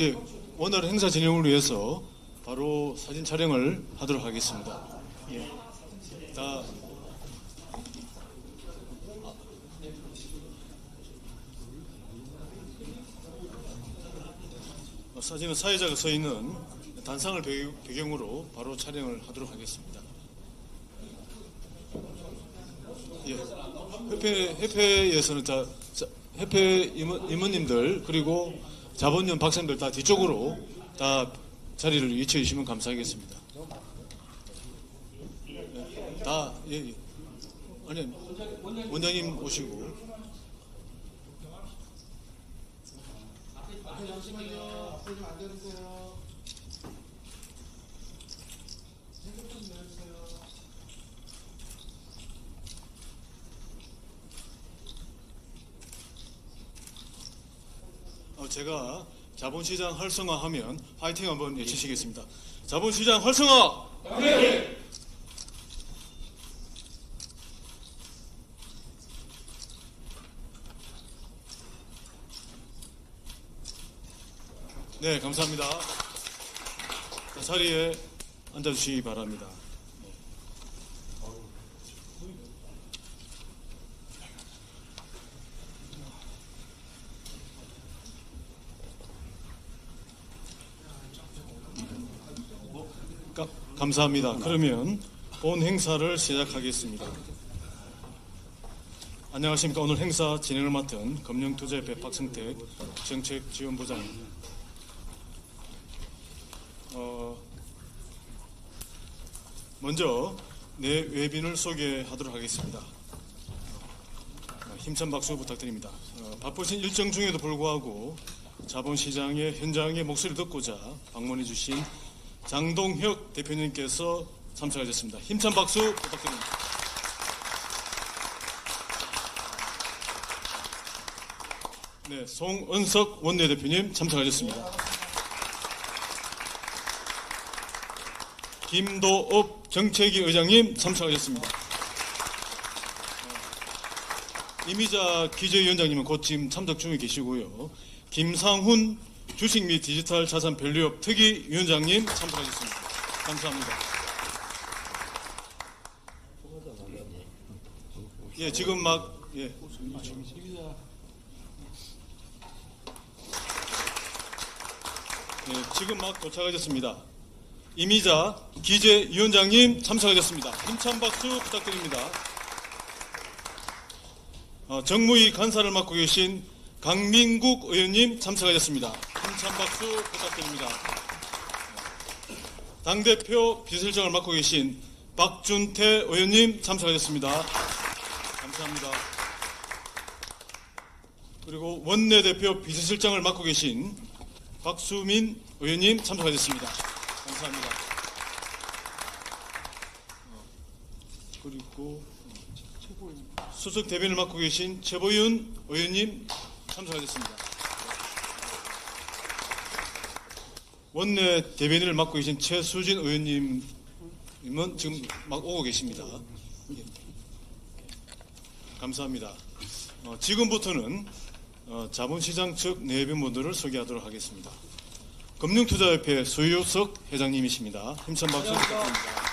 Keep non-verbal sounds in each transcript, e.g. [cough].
예, 오늘 행사 진행을 위해서 바로 사진 촬영을 하도록 하겠습니다. 예. 다 어, 사진은 사회자가 서 있는 단상을 배- 배경으로 바로 촬영을 하도록 하겠습니다. 예. 협회, 협회에서는 자, 자, 협회 임원, 임원님들 그리고 자본연 박사님들 다 뒤쪽으로 다 자리를 위치해 주시면 감사하겠습니다. 예, 다, 예, 예. 아니, 원장님 오시고. 어, 제가 자본시장 활성화하면 화이팅 한번 외치시겠습니다. 자본시장 활성화! 네, 감사합니다. 자, 자리에 앉아주시기 바랍니다. 가- 감사합니다. 그러면 본 행사를 시작하겠습니다. 안녕하십니까. 오늘 행사 진행을 맡은 금융투자협회 박승택 정책지원부장입니다. 어, 먼저 내 외빈을 소개하도록 하겠습니다. 어, 힘찬 박수 부탁드립니다. 어, 바쁘신 일정 중에도 불구하고 자본시장의 현장의 목소리를 듣고자 방문해 주신 장동혁 대표님께서 참석하셨습니다. 힘찬 박수 부탁드립니다. 네, 송은석 원내대표님 참석하셨습니다. 김도업 정책위 의장님 참석하셨습니다. 어, 이미자 기재위원장님은 곧 지금 참석 중에 계시고요. 김상훈 주식 및 디지털 자산 밸류업 특위 위원장님 참석하셨습니다. 감사합니다. 예, 지금 막 예. 예, 지금 막 도착하셨습니다. 이미자 기재위원장님 참석하셨습니다. 힘찬 박수 부탁드립니다. 어, 정무위 간사를 맡고 계신 강민국 의원님 참석하셨습니다. 힘찬 박수 부탁드립니다. 당대표 비서실장을 맡고 계신 박준태 의원님 참석하셨습니다. 감사합니다. 그리고 원내대표 비서실장을 맡고 계신 박수민 의원님 참석하셨습니다. 감사합니다. 어, 그리고 수석 대변을 맡고 계신 최보윤 의원님 참석하셨습니다. 원내 대변인을 맡고 계신 최수진 의원님은 지금 막 오고 계십니다. 예. 감사합니다. 어, 지금부터는 어, 자본시장 측 내변분들을 소개하도록 하겠습니다. 금융투자협회 소유석 회장님이십니다. 힘찬 박수 부탁드립니다.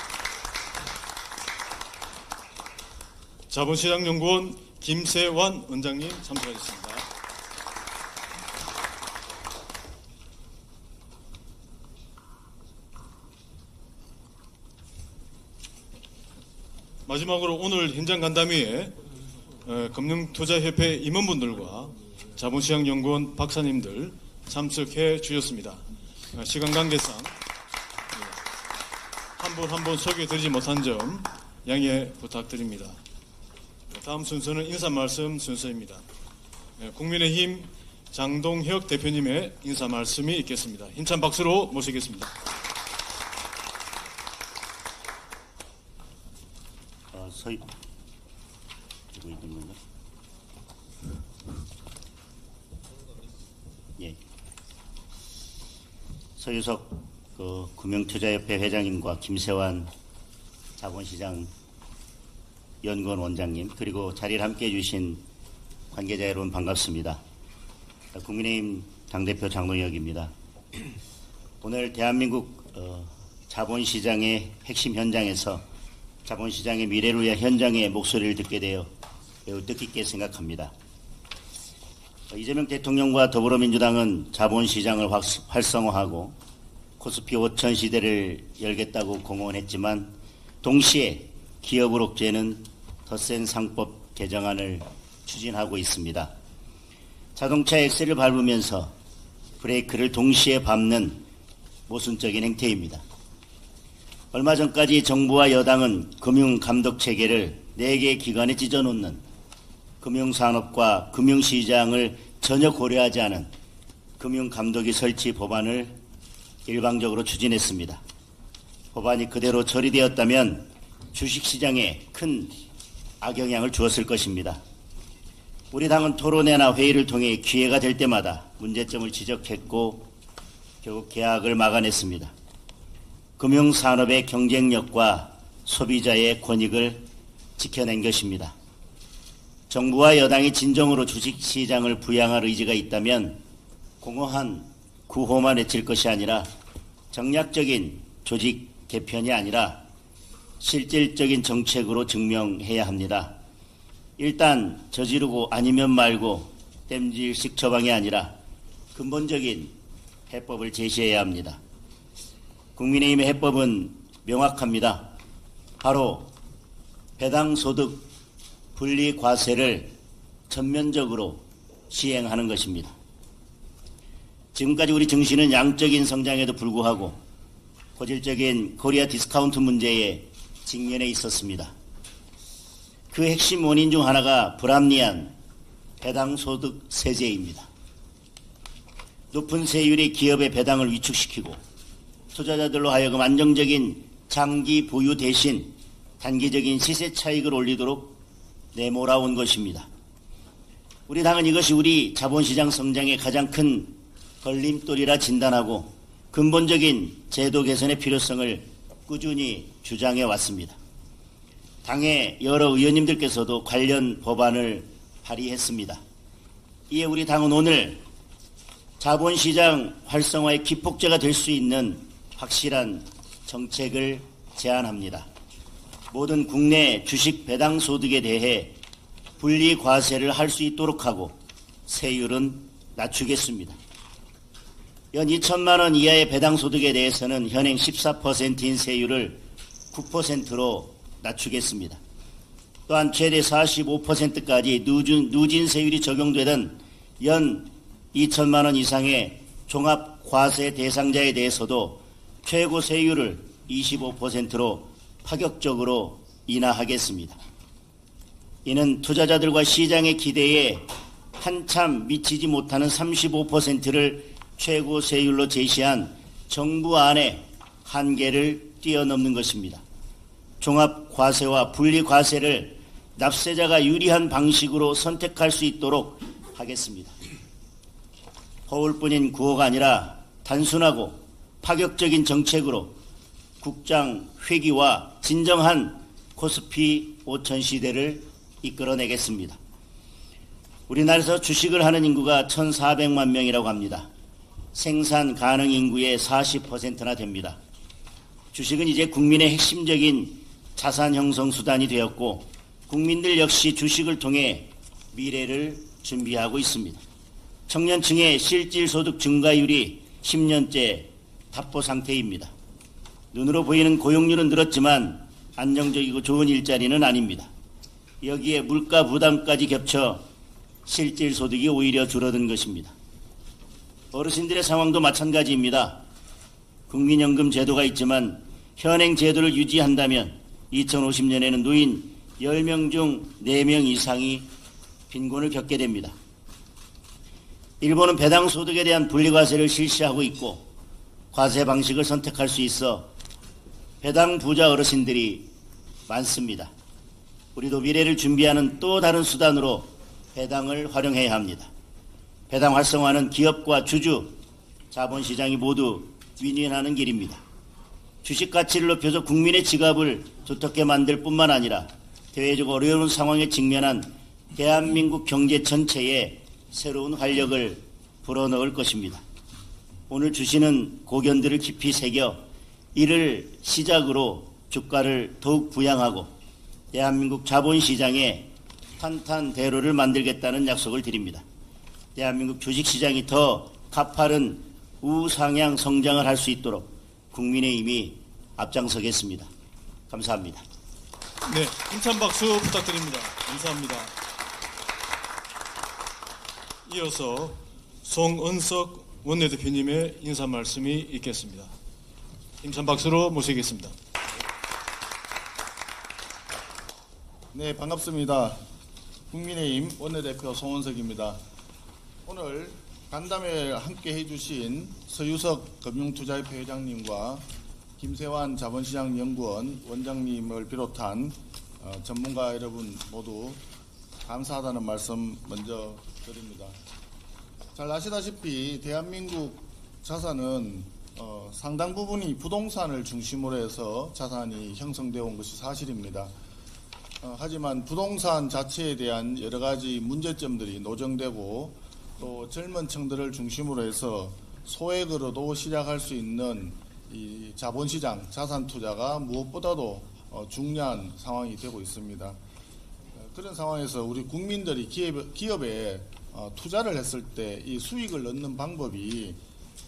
자본시장연구원 김세환 원장님 참석하셨습니다. 마지막으로 오늘 현장 간담회에 어, 금융투자협회 임원분들과 자본시장연구원 박사님들 참석해 주셨습니다. 어, 시간 관계상 한 분 한 분 소개드리지 못한 점 양해 부탁드립니다. 다음 순서는 인사 말씀 순서입니다. 예, 국민의힘 장동혁 대표님의 인사 말씀이 있겠습니다. 힘찬 박수로 모시겠습니다. 어, 서입 되고 있는 건가? 예. 서유석 그 금융투자협회 회장님과 김세환 자본시장 연구원 원장님 그리고 자리를 함께해 주신 관계자 여러분 반갑습니다. 국민의힘 당대표 장동혁입니다. 오늘 대한민국 어, 자본시장의 핵심 현장에서 자본시장의 미래를 위한 현장의 목소리를 듣게 되어 매우 뜻깊게 생각합니다. 어, 이재명 대통령과 더불어민주당은 자본시장을 확- 활성화하고 코스피 5천 시대를 열겠다고 공언했지만 동시에 기업을 옥죄는 덧센 상법 개정안을 추진하고 있습니다. 자동차 엑셀을 밟으면서 브레이크를 동시에 밟는 모순적인 행태입니다. 얼마 전까지 정부와 여당은 금융감독 체계를 4개 기관에 찢어놓는 금융산업과 금융시장을 전혀 고려하지 않은 금융감독이 설치 법안을 일방적으로 추진했습니다. 법안이 그대로 처리되었다면 주식시장에 큰 악영향을 주었을 것입니다. 우리 당은 토론회나 회의를 통해 기회가 될 때마다 문제점을 지적했고 결국 계약을 막아냈습니다. 금융산업의 경쟁력과 소비자의 권익을 지켜낸 것입니다. 정부와 여당이 진정으로 주식시장을 부양할 의지가 있다면 공허한 구호만 외칠 것이 아니라 정략적인 조직 개편이 아니라 실질적인 정책으로 증명해야 합니다. 일단 저지르고 아니면 말고 땜질식 처방이 아니라 근본적인 해법을 제시해야 합니다. 국민의힘의 해법은 명확합니다. 바로 배당 소득 분리 과세를 전면적으로 시행하는 것입니다. 지금까지 우리 증시는 양적인 성장에도 불구하고 고질적인 코리아 디스카운트 문제에 직면해 있었습니다. 그 핵심 원인 중 하나가 불합리한 배당 소득 세제입니다. 높은 세율이 기업의 배당을 위축시키고 투자자들로 하여금 안정적인 장기 보유 대신 단기적인 시세 차익을 올리도록 내몰아온 것입니다. 우리 당은 이것이 우리 자본시장 성장의 가장 큰 걸림돌이라 진단하고 근본적인 제도 개선의 필요성을 꾸준히 주장해 왔습니다. 당의 여러 의원님들께서도 관련 법안을 발의했습니다. 이에 우리 당은 오늘 자본시장 활성화의 기폭제가 될 수 있는 확실한 정책을 제안합니다. 모든 국내 주식 배당 소득에 대해 분리 과세를 할 수 있도록 하고 세율은 낮추겠습니다. 연 2천만 원 이하의 배당 소득에 대해서는 현행 14%인 세율을 9%로 낮추겠습니다. 또한 최대 45%까지 누진, 누진 세율이 적용되던 연 2천만 원 이상의 종합 과세 대상자에 대해서도 최고 세율을 25%로 파격적으로 인하하겠습니다. 이는 투자자들과 시장의 기대에 한참 미치지 못하는 35%를 최고 세율로 제시한 정부 안의 한계를 뛰어넘는 것입니다. 종합 과세와 분리 과세를 납세자가 유리한 방식으로 선택할 수 있도록 하겠습니다. 허울뿐인 구호가 아니라 단순하고 파격적인 정책으로 국장 회기와 진정한 코스피 5천 시대를 이끌어내겠습니다. 우리나라에서 주식을 하는 인구가 1,400만 명이라고 합니다. 생산 가능 인구의 40%나 됩니다. 주식은 이제 국민의 핵심적인 자산 형성 수단이 되었고 국민들 역시 주식을 통해 미래를 준비하고 있습니다. 청년층의 실질 소득 증가율이 10년째 답보 상태입니다. 눈으로 보이는 고용률은 늘었지만 안정적이고 좋은 일자리는 아닙니다. 여기에 물가 부담까지 겹쳐 실질 소득이 오히려 줄어든 것입니다. 어르신들의 상황도 마찬가지입니다. 국민연금 제도가 있지만 현행 제도를 유지한다면 2050년에는 노인 10명 중 4명 이상이 빈곤을 겪게 됩니다. 일본은 배당 소득에 대한 분리과세를 실시하고 있고 과세 방식을 선택할 수 있어 배당 부자 어르신들이 많습니다. 우리도 미래를 준비하는 또 다른 수단으로 배당을 활용해야 합니다. 배당 활성화는 기업과 주주, 자본시장이 모두 윈윈하는 길입니다. 주식 가치를 높여서 국민의 지갑을 두텁게 만들 뿐만 아니라 대외적 어려운 상황에 직면한 대한민국 경제 전체에 새로운 활력을 불어넣을 것입니다. 오늘 주시는 고견들을 깊이 새겨 이를 시작으로 주가를 더욱 부양하고 대한민국 자본시장에 탄탄대로를 만들겠다는 약속을 드립니다. 대한민국 주식시장이 더 가파른 우상향 성장을 할 수 있도록 국민의힘이 앞장서겠습니다. 감사합니다. 네, 힘찬 박수 부탁드립니다. 감사합니다. 이어서 송은석 원내대표님의 인사 말씀이 있겠습니다. 힘찬 박수로 모시겠습니다. 네, 반갑습니다. 국민의힘 원내대표 송원석입니다. 오늘 간담회 함께 해주신 서유석 금융투자협회 회장님과 김세환 자본시장 연구원 원장님을 비롯한 어, 전문가 여러분 모두 감사하다는 말씀 먼저 드립니다. 잘 아시다시피 대한민국 자산은 어, 상당 부분이 부동산을 중심으로 해서 자산이 형성되어 온 것이 사실입니다. 어, 하지만 부동산 자체에 대한 여러 가지 문제점들이 노정되고 또 젊은 층들을 중심으로 해서 소액으로도 시작할 수 있는 이 자본시장, 자산 투자가 무엇보다도 어, 중요한 상황이 되고 있습니다. 어, 그런 상황에서 우리 국민들이 기업, 기업에 어, 투자를 했을 때 이 수익을 얻는 방법이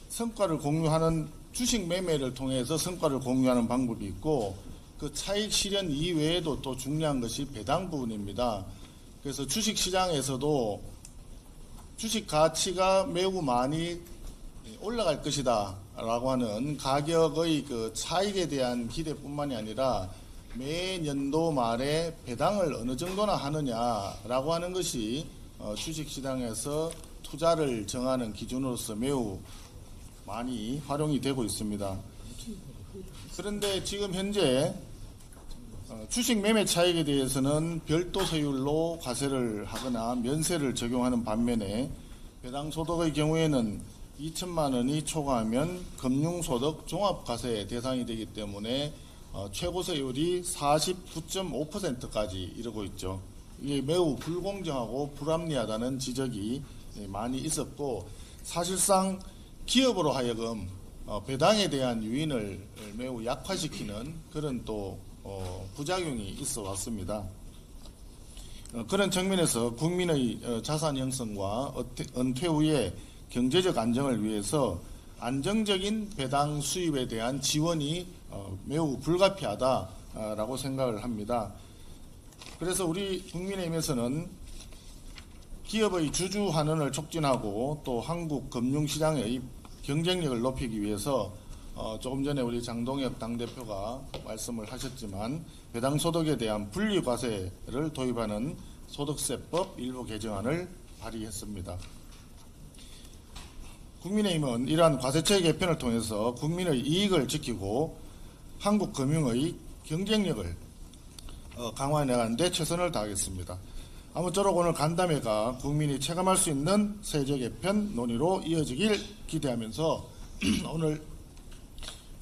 성과를 공유하는 주식 매매를 통해서 성과를 공유하는 방법이 있고 그 차익 실현 이외에도 또 중요한 것이 배당 부분입니다. 그래서 주식 시장에서도 주식 가치가 매우 많이 올라갈 것이다 라고 하는 가격의 그 차익에 대한 기대뿐만이 아니라 매년도 말에 배당을 어느 정도나 하느냐라고 하는 것이 어, 주식 시장에서 투자를 정하는 기준으로서 매우 많이 활용이 되고 있습니다. 그런데 지금 현재 어, 주식 매매 차익에 대해서는 별도 세율로 과세를 하거나 면세를 적용하는 반면에 배당 소득의 경우에는 2천만 원이 초과하면 금융소득 종합과세 대상이 되기 때문에 어, 최고 세율이 49.5%까지 이르고 있죠. 이게 매우 불공정하고 불합리하다는 지적이 예, 많이 있었고 사실상 기업으로 하여금 어, 배당에 대한 유인을 매우 약화시키는 그런 또 어, 부작용이 있어 왔습니다. 어, 그런 측면에서 국민의 어, 자산 형성과 은퇴 후에 경제적 안정을 위해서 안정적인 배당 수입에 대한 지원이 어, 매우 불가피하다라고 생각을 합니다. 그래서 우리 국민의힘에서는 기업의 주주 환원을 촉진하고 또 한국 금융시장의 경쟁력을 높이기 위해서 어, 조금 전에 우리 장동혁 당대표가 말씀을 하셨지만 배당소득에 대한 분리과세를 도입하는 소득세법 일부 개정안을 발의했습니다. 국민의힘은 이러한 과세체 개편을 통해서 국민의 이익을 지키고 한국 금융의 경쟁력을 어, 강화해 나가는데 최선을 다하겠습니다. 아무쪼록 오늘 간담회가 국민이 체감할 수 있는 세제 개편 논의로 이어지길 기대하면서 [clears throat] 오늘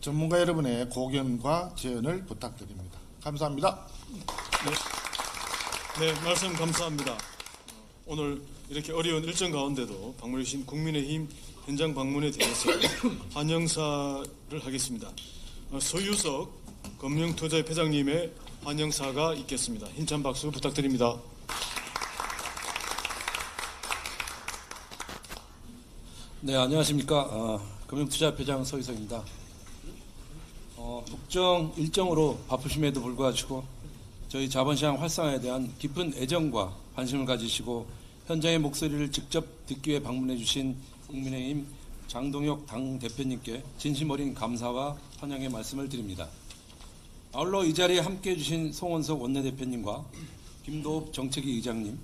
전문가 여러분의 고견과 제언을 부탁드립니다. 감사합니다. 네, 말씀 감사합니다. 어, 오늘 이렇게 어려운 일정 가운데도 방문해 주신 국민의힘 현장 방문에 대해서 [coughs] 환영사를 하겠습니다. 어, 소유석 금융투자 회장님의 환영사가 있겠습니다. 힘찬 박수 부탁드립니다. 네, 안녕하십니까. 어, 금융투자협회장 서희석입니다. 어, 국정 일정으로 바쁘심에도 불구하고 저희 자본시장 활성화에 대한 깊은 애정과 관심을 가지시고 현장의 목소리를 직접 듣기 위해 방문해 주신 국민의힘 장동혁 당대표님께 진심 어린 감사와 환영의 말씀을 드립니다. 아울러 이 자리에 함께해 주신 송원석 원내대표님과 김도읍 정책위 의장님,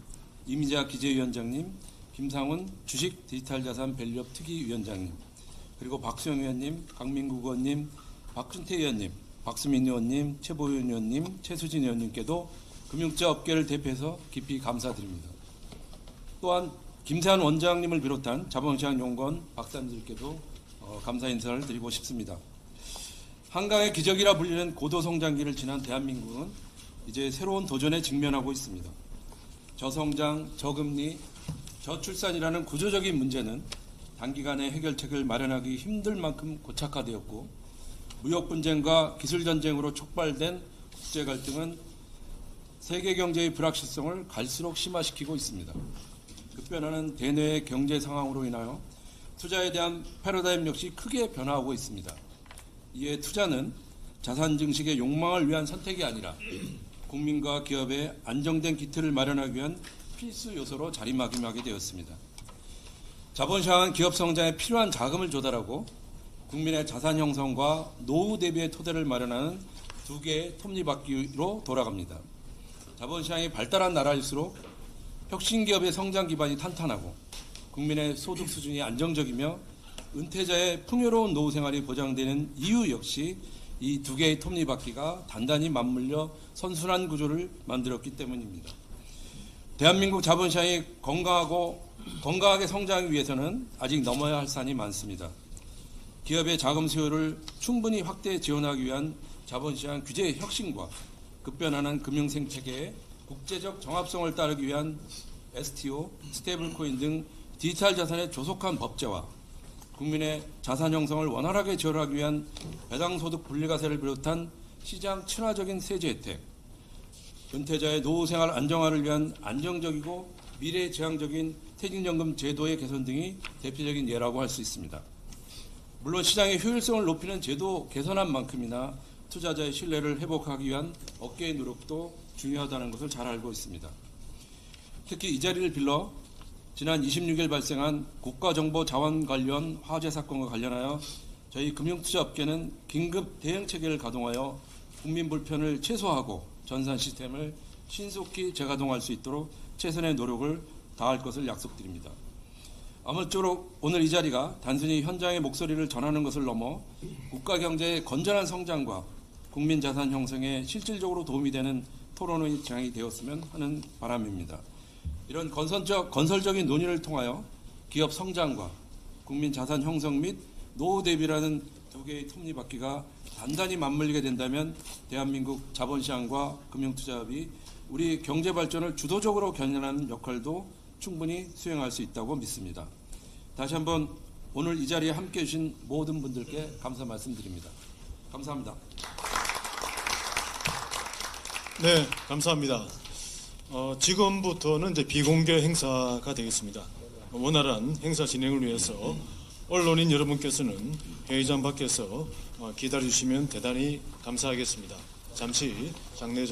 이미자 기재위원장님, 김상훈 주식 디지털 자산 밸류업 특위위원장님, 그리고 박수영 의원님, 강민국 의원님, 박준태 의원님, 박수민 의원님, 최보윤 의원님, 최수진 의원님께도 금융자 업계를 대표해서 깊이 감사드립니다. 또한 김세한 원장님을 비롯한 자본시장 연구원 박사님들께도 어, 감사 인사를 드리고 싶습니다. 한강의 기적이라 불리는 고도성장기를 지난 대한민국은 이제 새로운 도전에 직면하고 있습니다. 저성장, 저금리, 저출산이라는 구조적인 문제는 단기간에 해결책을 마련하기 힘들 만큼 고착화되었고 무역 분쟁과 기술 전쟁으로 촉발된 국제 갈등은 세계 경제의 불확실성을 갈수록 심화시키고 있습니다. 급변하는 대내의 경제 상황으로 인하여 투자에 대한 패러다임 역시 크게 변화하고 있습니다. 이에 투자는 자산 증식의 욕망을 위한 선택이 아니라 국민과 기업의 안정된 기틀을 마련하기 위한 필수 요소로 자리매김하게 되었습니다. 자본시장은 기업 성장에 필요한 자금을 조달하고 국민의 자산 형성과 노후 대비의 토대를 마련하는 두 개의 톱니바퀴로 돌아갑니다. 자본시장이 발달한 나라일수록 혁신 기업의 성장 기반이 탄탄하고 국민의 소득 수준이 안정적이며 은퇴자의 풍요로운 노후 생활이 보장되는 이유 역시 이 두 개의 톱니바퀴가 단단히 맞물려 선순환 구조를 만들었기 때문입니다. 대한민국 자본시장이 건강하고 건강하게 성장하기 위해서는 아직 넘어야 할 산이 많습니다. 기업의 자금 수요를 충분히 확대 지원하기 위한 자본시장 규제 혁신과 급변하는 금융생 체계의 국제적 정합성을 따르기 위한 STO, 스테이블코인 등 디지털 자산의 조속한 법제화, 국민의 자산 형성을 원활하게 지원하기 위한 배당 소득 분리과세를 비롯한 시장 친화적인 세제 혜택, 은퇴자의 노후 생활 안정화를 위한 안정적이고 미래 지향적인 퇴직연금 제도의 개선 등이 대표적인 예라고 할 수 있습니다. 물론 시장의 효율성을 높이는 제도 개선한 만큼이나 투자자의 신뢰를 회복하기 위한 업계의 노력도 중요하다는 것을 잘 알고 있습니다. 특히 이 자리를 빌러 지난 26일 발생한 국가정보 자원 관련 화재 사건과 관련하여 저희 금융투자업계는 긴급 대응 체계를 가동하여 국민 불편을 최소화하고 전산 시스템을 신속히 재가동할 수 있도록 최선의 노력을 다할 것을 약속드립니다. 아무쪼록 오늘 이 자리가 단순히 현장의 목소리를 전하는 것을 넘어 국가 경제의 건전한 성장과 국민 자산 형성에 실질적으로 도움이 되는 토론의 장이 되었으면 하는 바람입니다. 이런 건설적, 건설적인 논의를 통하여 기업 성장과 국민 자산 형성 및 노후 대비라는 두 개의 톱니바퀴가 단단히 맞물리게 된다면 대한민국 자본시장과 금융투자업이 우리 경제 발전을 주도적으로 견인하는 역할도 충분히 수행할 수 있다고 믿습니다. 다시 한번 오늘 이 자리에 함께 해주신 모든 분들께 감사 말씀드립니다. 감사합니다. 네, 감사합니다. 어, 지금부터는 이제 비공개 행사가 되겠습니다. 원활한 행사 진행을 위해서 언론인 여러분께서는 회의장 밖에서 어, 기다려 주시면 대단히 감사하겠습니다. 잠시 장례